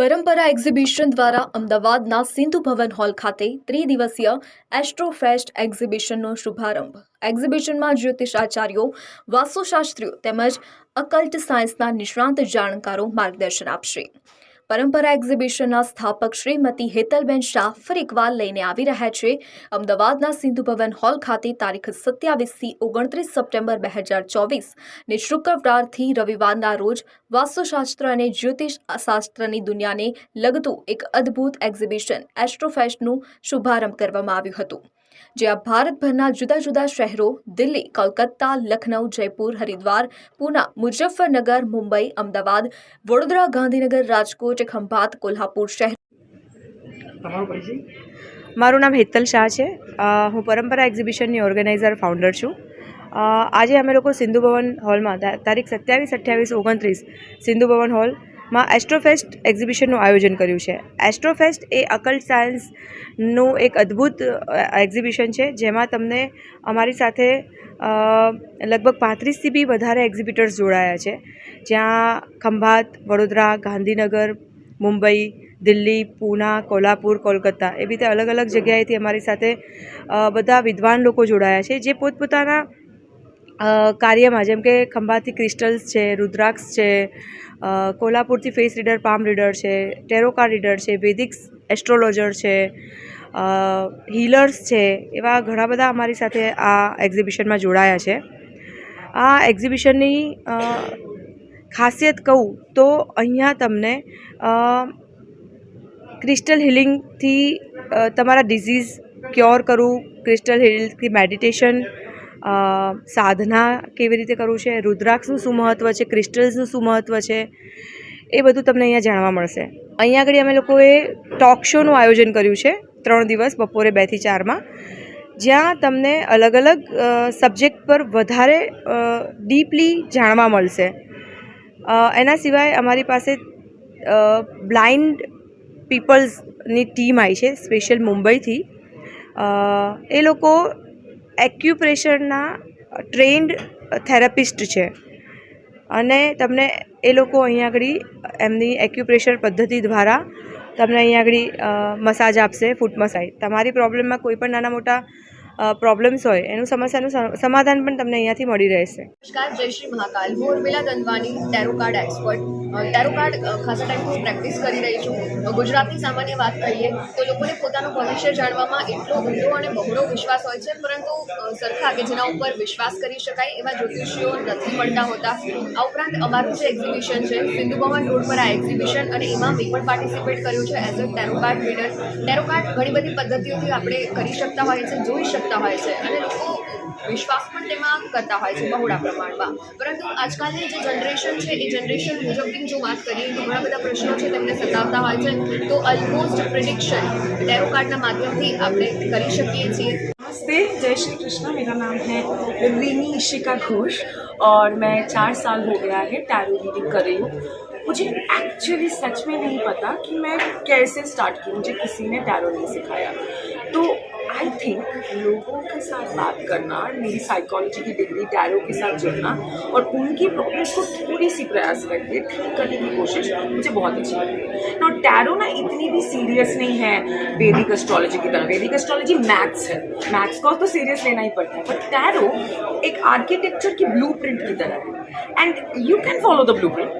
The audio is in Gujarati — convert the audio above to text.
પરંપરા એક્ઝિબિશન દ્વારા અમદાવાદના સિંધુ ભવન હોલ ખાતે ત્રિદિવસીય એસ્ટ્રોફેસ્ટ એક્ઝિબિશનનો શુભારંભ. એક્ઝિબિશનમાં જ્યોતિષ આચાર્યો, વાસ્તુશાસ્ત્રીઓ તેમજ અકલ્ટ સાયન્સના નિષ્ણાંત જાણકારો માર્ગદર્શન આપશે. પરંપરા એક્ઝિબિશનના સ્થાપક શ્રીમતી હેતલબેન શાહ ફરી એકવાર લઈને આવી રહ્યા છે. અમદાવાદના સિંધુ ભવન હોલ ખાતે તારીખ સત્યાવીસથી ઓગણત્રીસ સપ્ટેમ્બર બે હજાર ચોવીસ ને શુક્રવારથી રવિવારના રોજ વાસ્તુશાસ્ત્ર અને જ્યોતિષ શાસ્ત્રની દુનિયાને લગતું એક અદ્ભુત એક્ઝિબિશન એસ્ટ્રોફેસ્ટનું શુભારંભ કરવામાં આવ્યું હતું. જે આ ભારતભરના જુદા જુદા શહેરો દિલ્હી કોલકાતા લખનઉ જયપુર હરિદ્વાર પૂના મુઝફ્ફરનગર મુંબઈ અમદાવાદ વડોદરા ગાંધીનગર રાજકોટ ખંભાત કોલ્હાપુર શહેર મારું નામ હેતલ શાહ છે. હું પરંપરા એક્ઝિબિશનની ઓર્ગેનાઇઝર ફાઉન્ડર છું. આજે અમે લોકો સિંધુ ભવન હોલમાં તારીખ સત્યાવીસ અઠ્યાવીસ ઓગણત્રીસ સિંધુ ભવન હોલમાં એસ્ટ્રોફેસ્ટ એક્ઝિબિશનનું આયોજન કર્યું છે. એસ્ટ્રોફેસ્ટ એ અકલ્ટ સાયન્સનું એક અદ્ભુત એક્ઝિબિશન છે, જેમાં તમને અમારી સાથે લગભગ પાંત્રીસથી બી વધારે એક્ઝિબિટર્સ જોડાયા છે. જ્યાં ખંભાત, વડોદરા, ગાંધીનગર, મુંબઈ, દિલ્હી, પૂના, કોલ્હાપુર, કોલકાતા એવી રીતે અલગ અલગ જગ્યાએથી અમારી સાથે બધા વિદ્વાન લોકો જોડાયા છે, જે પોતપોતાના કાર્યમાં, જેમ કે ખંભાતી ક્રિસ્ટલ્સ છે, રુદ્રાક્ષ છે કોલ્હાપુરથી ફેસ રીડર, પામ રીડર છે ટેરોકા રીડર છે વેદિક એસ્ટ્રોલોજર છે હીલર્સ છે, એવા ઘણા બધા અમારી સાથે આ એક્ઝિબિશનમાં જોડાયા છે. આ એક્ઝિબિશનની ખાસિયત કહું તો અહીંયા તમને ક્રિસ્ટલ હિલિંગથી તમારા ડિઝીઝ ક્યોર કરવું ક્રિસ્ટલ હિલથી મેડિટેશન સાધના કેવી રીતે કરવું છે? રુદ્રાક્ષનું શું મહત્ત્વ છે? ક્રિસ્ટલ્સનું શું મહત્ત્વ છે? એ બધું તમને અહીંયા જાણવા મળશે. અહીંયા આગળ અમે લોકોએ ટોક શોનું આયોજન કર્યું છે, ત્રણ દિવસ, બપોરે બેથી ચારમાં જ્યાં તમને અલગ અલગ સબ્જેક્ટ પર વધારે ડીપલી જાણવા મળશે. એના સિવાય અમારી પાસે બ્લાઇન્ડ પીપલ્સની ટીમ આવી છે સ્પેશિયલ મુંબઈથી. એ લોકો એક્યુપ્રેશરના ટ્રેન્ડ થેરાપિસ્ટ છે. અને તમને એ લોકો અહીંયા આગળ એમની એક્યુપ્રેશર પદ્ધતિ દ્વારા તમને અહીંયા આગળ મસાજ આપશે ફૂટ મસાજ તમારી પ્રોબ્લેમમાં કોઈ પણ નાના મોટા પ્રોબ્લેમ્સ હોય, એનું સમસ્યાનું સમાધાન પણ તમને અહીંયાથી મળી રહેશે. નમસ્કાર, જય શ્રી મહાકાલ. હું Urmila Dandwani tarot card expert tarot card ખાસા ટાઈમથી પ્રેક્ટિસ કરી રહી છું. ગુજરાતની સામાન્ય વાત કરીએ, તો લોકોને પોતાનું ભવિષ્ય જાણવામાં એટલો ઊંડો અને બહોળો વિશ્વાસ હોય છે, પરંતુ સરખા કે જેના ઉપર વિશ્વાસ કરી શકાય એવા જ્યોતિષીઓ નથી મળતા હોતા. આ ઉપરાંત અમારું જે એક્ઝિબિશન છે, સિંધુ ભવન રોડ પર આ એક્ઝિબિશન અને એમાં મેં પણ પાર્ટિસિપેટ કર્યું છે as a tarot card reader tarot card ઘણી બધી પદ્ધતિઓથી આપણે કરી શકતા હોઈએ છીએ, જોઈ શકતા હોય છે અને લોકો વિશ્વાસ પણ તેમાં કરતા હોય છે બહોળા પ્રમાણમાં પરંતુ આજકાલની જે જનરેશન છે એ જનરેશન મુજબની જો વાત કરીએ તો ઘણા બધા પ્રશ્નો છે તેમને સતાવતા હોય છે તો ઓલમોસ્ટ પ્રિડિક્શન ટેરો કાર્ડના માધ્યમથી આપણે કરી શકીએ છીએ नमस्ते जय श्री कृष्ण मेरा नाम है रिनी इशिका घोष और मैं चार साल हो गया है टैरो रीडिंग कर रही हूँ मुझे एक्चुअली सच में नहीं पता कि मैं कैसे स्टार्ट की मुझे किसी ने टैरो नहीं सिखाया तो आई थिंक लोगों के साथ बात करना, मेरी साइकोलॉजी की डिग्री टैरो के साथ जुड़ना और उनकी प्रॉब्लम्स को थोड़ी सी प्रयास करके ठीक करने की कोशिश मुझे बहुत अच्छी लगती है। ना टैरो ना इतनी भी सीरियस नहीं है वैदिक एस्ट्रोलॉजी की तरह। वैदिक एस्ट्रोलॉजी मैथ्स है। मैथ्स को तो सीरियस लेना ही पड़ता है। बट टैरो एक आर्किटेक्चर की ब्लू की तरह है। And you can follow the blueprint